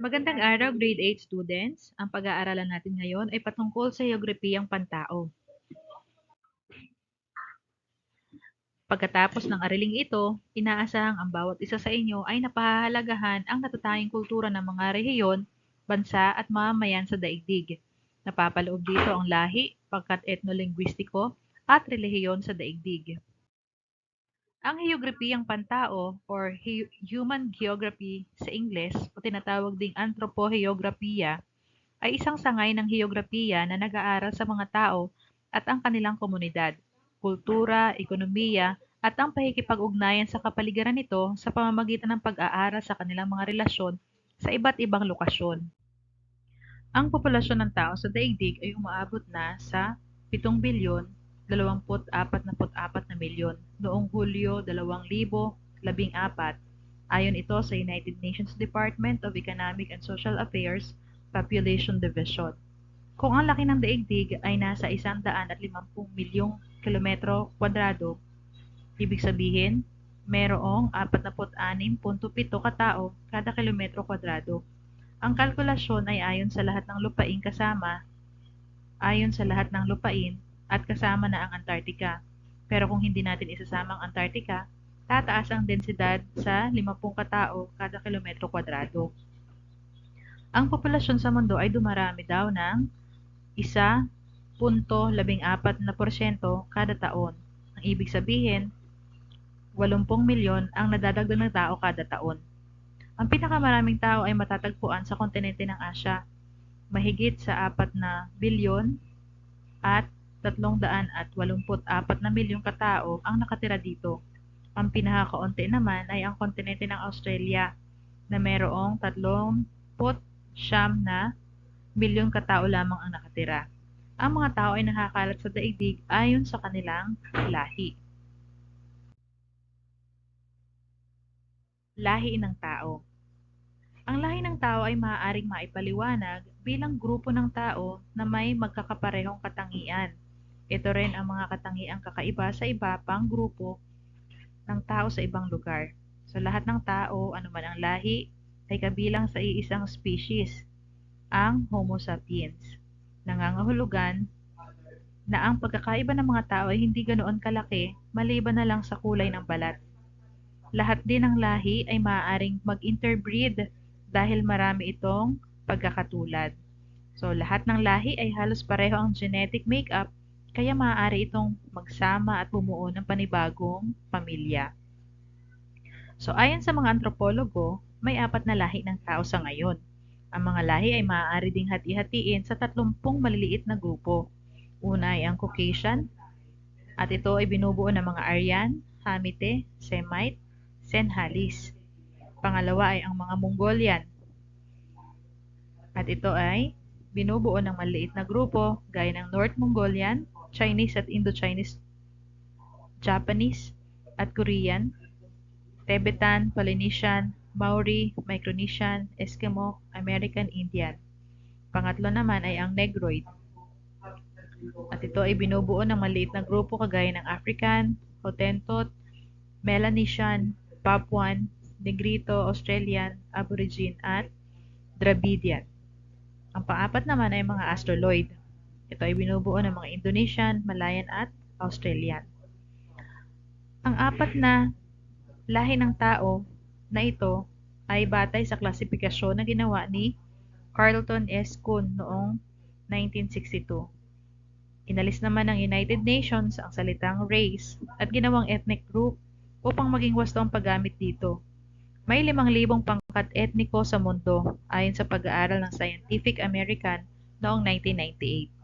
Magandang araw, grade 8 students. Ang pag-aaralan natin ngayon ay patungkol sa heograpiyang pantao. Pagkatapos ng ariling ito, inaasahang ang bawat isa sa inyo ay napahahalagahan ang natatanging kultura ng mga rehiyon, bansa at mamamayan sa daigdig. Napapaloob dito ang lahi, pagkat etnolinguistiko at relihiyon sa daigdig. Ang heograpiyang pantao or he- human geography sa Ingles o tinatawag ding anthropoheographia ay isang sangay ng heograpiya na nag-aaral sa mga tao at ang kanilang komunidad, kultura, ekonomiya at ang pakikipag-ugnayan sa kapaligiran nito sa pamamagitan ng pag-aaral sa kanilang mga relasyon sa iba't ibang lokasyon. Ang populasyon ng tao sa daigdig ay umaabot na sa 7 bilyon 24 na milyon noong Hulyo 2014 ayon ito sa United Nations Department of Economic and Social Affairs Population Division. Kung ang laki ng daigdig ay nasa 150 milyong kilometro kwadrado, ibig sabihin, merong 46.7 katao kada kilometro kwadrado. Ang kalkulasyon ay ayon sa lahat ng lupain kasama, ayon sa lahat ng lupain at kasama na ang Antarctica. Pero kung hindi natin isasama ang Antarctica, tataas ang densidad sa 50 katao kada kilometro kwadrado. Ang populasyon sa mundo ay dumarami daw ng 1.14% kada taon. Ang ibig sabihin, 80 milyon ang nadadagdag ng tao kada taon. Ang pinakamaraming tao ay matatagpuan sa kontinente ng Asya, mahigit sa 4 na bilyon at 384 na milyong katao ang nakatira dito. Ang pinakakaunti naman ay ang kontinente ng Australia na mayroong 39 na milyong katao lamang ang nakatira. Ang mga tao ay nakakalat sa daigdig ayon sa kanilang lahi. Lahi ng tao Ang lahi ng tao ay maaaring maipaliwanag bilang grupo ng tao na may magkakaparehong katangian ito rin ang mga katangiang kakaiba sa iba pang grupo ng tao sa ibang lugar. So lahat ng tao, anuman ang lahi, ay kabilang sa iisang species, ang Homo sapiens. Nangangahulugan na ang pagkakaiba ng mga tao ay hindi ganoon kalaki maliban na lang sa kulay ng balat. Lahat din ng lahi ay maaaring mag-interbreed dahil marami itong pagkakatulad. So lahat ng lahi ay halos pareho ang genetic makeup kaya maaari itong magsama at bumuo ng panibagong pamilya. So ayon sa mga antropologo, may apat na lahi ng tao sa ngayon. Ang mga lahi ay maaari ding hati-hatiin sa 30 maliliit na grupo. Una ay ang Caucasian, at ito ay binubuo ng mga Aryan, Hamite, Semite, Senhalis. Pangalawa ay ang mga Mongolian, at ito ay binubuo ng maliit na grupo gaya ng North Mongolian, Chinese at Indo-Chinese, Japanese at Korean, Tibetan, Polynesian, Maori, Micronesian, Eskimo, American Indian. Pangatlo naman ay ang Negroid. At ito ay binubuo ng maliit na grupo kagaya ng African, Hottentot, Melanesian, Papuan, Negrito, Australian, Aborigine at Dravidian. Ang pang-apat naman ay mga Astroloid. Ito ay binubuo ng mga Indonesian, Malayan at Australian. Ang apat na lahi ng tao na ito ay batay sa klasifikasyon na ginawa ni Carlton S. Kuhn noong 1962. Inalis naman ng United Nations ang salitang race at ginawang ethnic group upang maging wasto ang paggamit dito. May 5,000 pangkat etniko sa mundo ayon sa pag-aaral ng Scientific American noong 1998.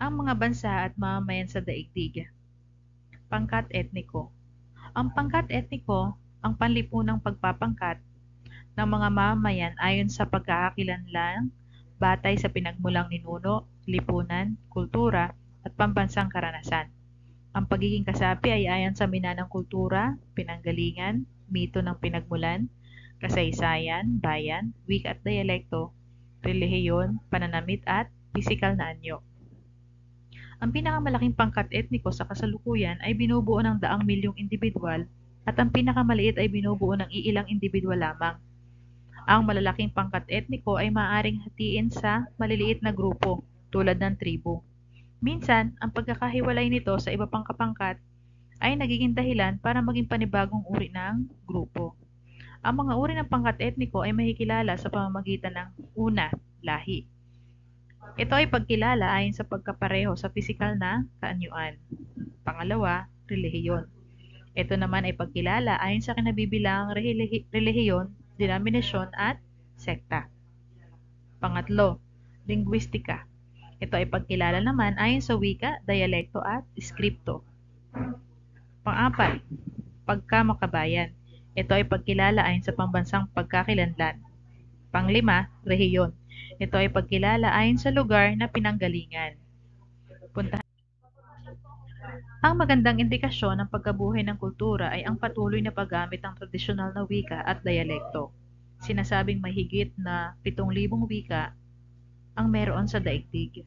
Ang mga bansa at mamamayan sa daigdig. Pangkat etniko Ang pangkat etniko ang panlipunang pagpapangkat ng mga mamamayan ayon sa pagkakakilanlan batay sa pinagmulang ninuno, lipunan, kultura, at pambansang karanasan. Ang pagiging kasapi ay ayon sa minanang kultura, pinanggalingan, mito ng pinagmulan, kasaysayan, bayan, wika at dialekto, relihiyon, pananamit at pisikal na anyo. Ang pinakamalaking pangkat etniko sa kasalukuyan ay binubuo ng daang milyong individual at ang pinakamaliit ay binubuo ng iilang individual lamang. Ang malalaking pangkat etniko ay maaaring hatiin sa maliliit na grupo tulad ng tribo. Minsan, ang pagkakahiwalay nito sa iba pang kapangkat ay nagiging dahilan para maging panibagong uri ng grupo. Ang mga uri ng pangkat etniko ay mahikilala sa pamamagitan ng una, lahi. Ito ay pagkilala ayon sa pagkapareho sa pisikal na kaanyuan. Pangalawa, relihiyon. Ito naman ay pagkilala ayon sa kinabibilang relihi- relihiyon, denominasyon at sekta. Pangatlo, linguistika. Ito ay pagkilala naman ayon sa wika, dialekto at skripto. Pang-apat, pagkamakabayan. Ito ay pagkilala ayon sa pambansang pagkakilanlan. Panglima, rehiyon. Ito ay pagkilala ayon sa lugar na pinanggalingan. Puntahan. Ang magandang indikasyon ng pagkabuhay ng kultura ay ang patuloy na paggamit ng tradisyonal na wika at dialekto. Sinasabing mahigit na 7,000 wika ang meron sa daigdig.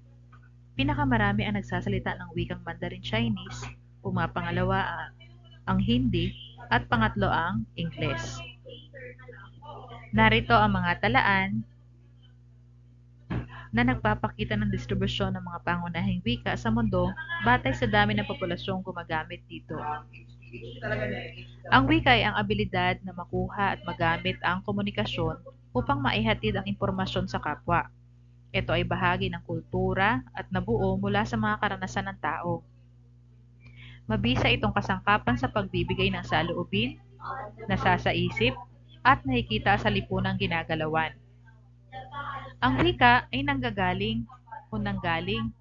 Pinakamarami ang nagsasalita ng wikang Mandarin Chinese, pumapangalawa ang, Hindi, at pangatlo ang Ingles. Narito ang mga talaan na nagpapakita ng distribusyon ng mga pangunahing wika sa mundo batay sa dami ng populasyong gumagamit dito. Ang wika ay ang abilidad na makuha at magamit ang komunikasyon upang maihatid ang impormasyon sa kapwa. Ito ay bahagi ng kultura at nabuo mula sa mga karanasan ng tao. Mabisa itong kasangkapan sa pagbibigay ng saloobin, nasasaisip, at nakikita sa lipunang ginagalawan. Ang wika ay nanggagaling o nanggaling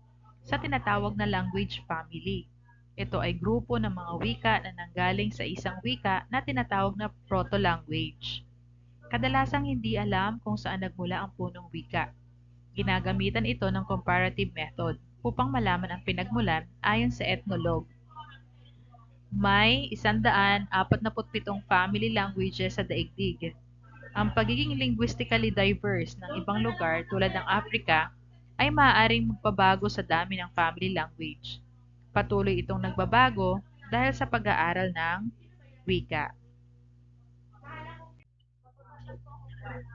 sa tinatawag na language family. Ito ay grupo ng mga wika na nanggaling sa isang wika na tinatawag na proto-language. Kadalasang hindi alam kung saan nagmula ang punong wika. Ginagamitan ito ng comparative method upang malaman ang pinagmulan ayon sa ethnologue. May 147 family languages sa daigdig. Ang pagiging linguistically diverse ng ibang lugar tulad ng Africa ay maaaring magpabago sa dami ng family language. Patuloy itong nagbabago dahil sa pag-aaral ng wika.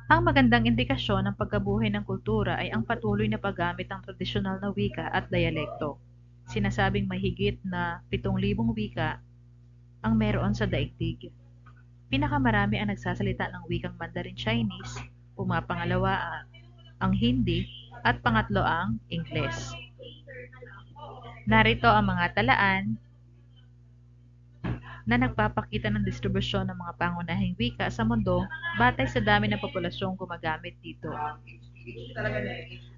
Ang magandang indikasyon ng pagkabuhay ng kultura ay ang patuloy na paggamit ng tradisyonal na wika at dialekto. Sinasabing mahigit na 7,000 wika ang meron sa daigdig. Pinakamarami ang nagsasalita ng wikang Mandarin Chinese, pumapangalawa ang Hindi, at pangatlo ang Ingles. Narito ang mga talaan na nagpapakita ng distribusyon ng mga pangunahing wika sa mundo batay sa dami ng populasyong gumagamit dito.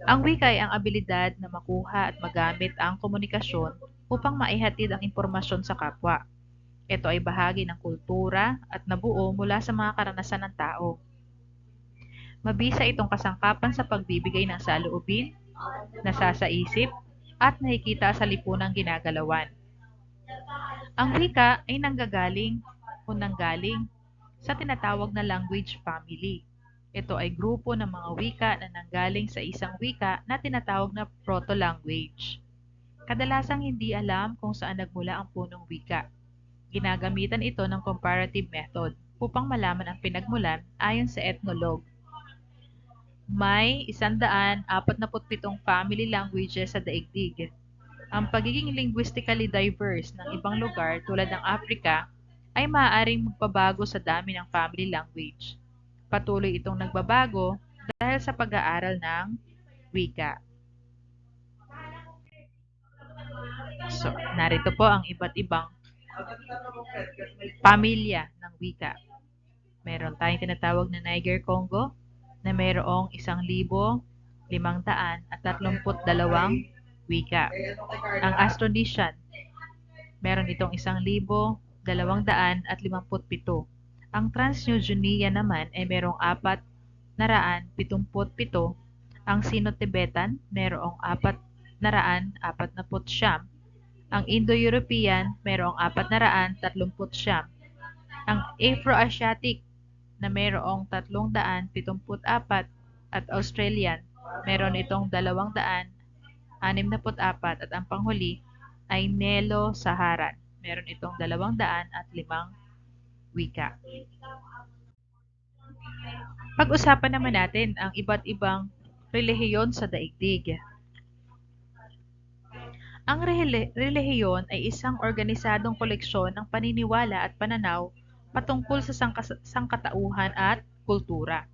Ang wika ay ang abilidad na makuha at magamit ang komunikasyon upang maihatid ang impormasyon sa kapwa. Ito ay bahagi ng kultura at nabuo mula sa mga karanasan ng tao. Mabisa itong kasangkapan sa pagbibigay ng saloobin, nasasaisip, at nakikita sa lipunang ginagalawan. Ang wika ay nanggagaling o nanggaling sa tinatawag na language family. Ito ay grupo ng mga wika na nanggaling sa isang wika na tinatawag na proto-language. Kadalasang hindi alam kung saan nagmula ang punong wika. Ginagamitan ito ng comparative method upang malaman ang pinagmulan ayon sa ethnologue. May 147 family languages sa daigdig. Ang pagiging linguistically diverse ng ibang lugar tulad ng Africa ay maaaring magpabago sa dami ng family language. Patuloy itong nagbabago dahil sa pag-aaral ng wika. So, narito po ang iba't ibang pamilya ng wika. Meron tayong tinatawag na Niger Congo na mayroong isang libo, limang daan at tatlumput dalawang wika. Ang Austronesian, meron itong isang libo, dalawang daan at limamput pito. Ang Transneogenia naman ay merong apat naraan pitumput pito. Ang Sino-Tibetan merong apat naraan apat na siyam. Ang Indo-European tatlumput siyam. Ang Afro-Asiatic na pitumput apat at Australian meron itong dalawang daan anim na apat at ang panghuli ay Nelo-Saharan. Meron itong dalawang daan at limang wika. Pag-usapan naman natin ang iba't ibang relihiyon sa daigdig. Ang relihiyon ay isang organisadong koleksyon ng paniniwala at pananaw patungkol sa sangkatauhan at kultura.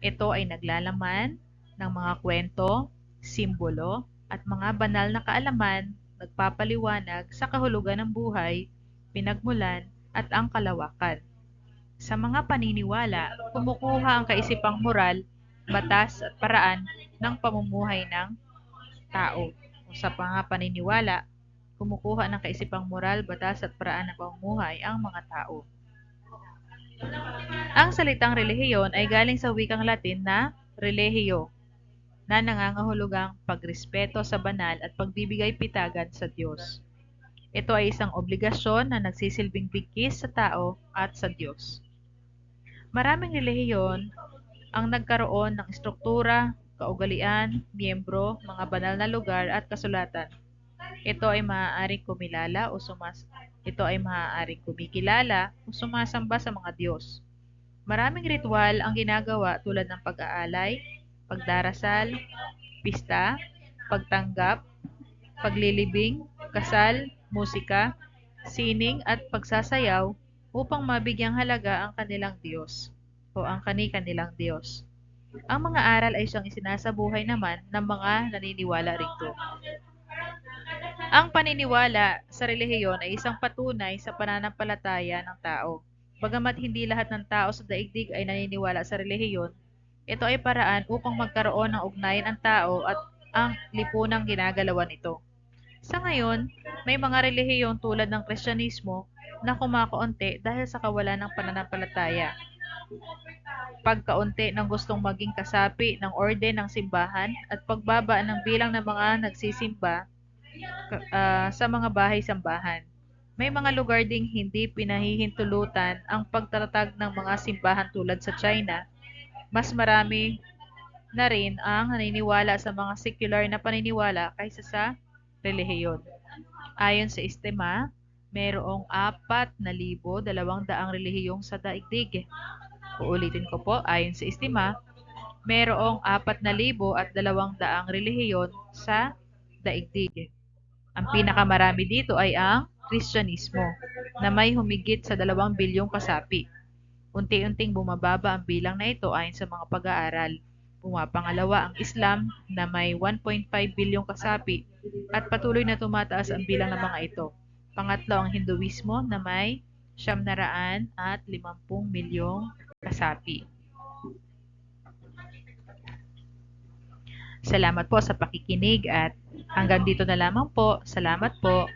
Ito ay naglalaman ng mga kwento, simbolo, at mga banal na kaalaman nagpapaliwanag sa kahulugan ng buhay, pinagmulan, at ang kalawakan. Sa mga paniniwala, kumukuha ang kaisipang moral, batas at paraan ng pamumuhay ng tao. Sa mga paniniwala, kumukuha ng kaisipang moral, batas at paraan ng pamumuhay ang mga tao. Ang salitang relihiyon ay galing sa wikang Latin na religio, na nangangahulugang pagrespeto sa banal at pagbibigay pitagan sa Diyos. Ito ay isang obligasyon na nagsisilbing bigkis sa tao at sa Diyos. Maraming relihiyon ang nagkaroon ng estruktura, kaugalian, miyembro, mga banal na lugar at kasulatan. Ito ay maaaring kumilala o sumas ito ay maaaring kumikilala o sumasamba sa mga Diyos. Maraming ritual ang ginagawa tulad ng pag-aalay, pagdarasal, pista, pagtanggap, paglilibing, kasal, musika, sining at pagsasayaw upang mabigyang halaga ang kanilang Diyos o ang kani-kanilang Diyos. Ang mga aral ay siyang isinasabuhay naman ng mga naniniwala rito. Ang paniniwala sa relihiyon ay isang patunay sa pananampalataya ng tao. Bagamat hindi lahat ng tao sa daigdig ay naniniwala sa relihiyon, ito ay paraan upang magkaroon ng ugnayan ang tao at ang lipunang ginagalawan nito. Sa ngayon, may mga relihiyon tulad ng Kristyanismo na kumakaunti dahil sa kawalan ng pananampalataya. Pagkaunti ng gustong maging kasapi ng orden ng simbahan at pagbaba ng bilang ng mga nagsisimba uh, sa mga bahay-sambahan. May mga lugar ding hindi pinahihintulutan ang pagtatag ng mga simbahan tulad sa China. Mas marami na rin ang naniniwala sa mga secular na paniniwala kaysa sa relihiyon. Ayon sa istema, mayroong 4,200 relihiyong sa daigdig. Uulitin ko po, ayon sa istima, mayroong 4,200 relihiyon sa daigdig. Ang pinakamarami dito ay ang Kristyanismo, na may humigit sa 2 bilyong kasapi. Unti-unting bumababa ang bilang na ito ayon sa mga pag-aaral. Pumapangalawa ang Islam na may 1.5 bilyong kasapi at patuloy na tumataas ang bilang ng mga ito. Pangatlo ang Hinduismo na may 750 milyong kasapi. Salamat po sa pakikinig at hanggang dito na lamang po. Salamat po.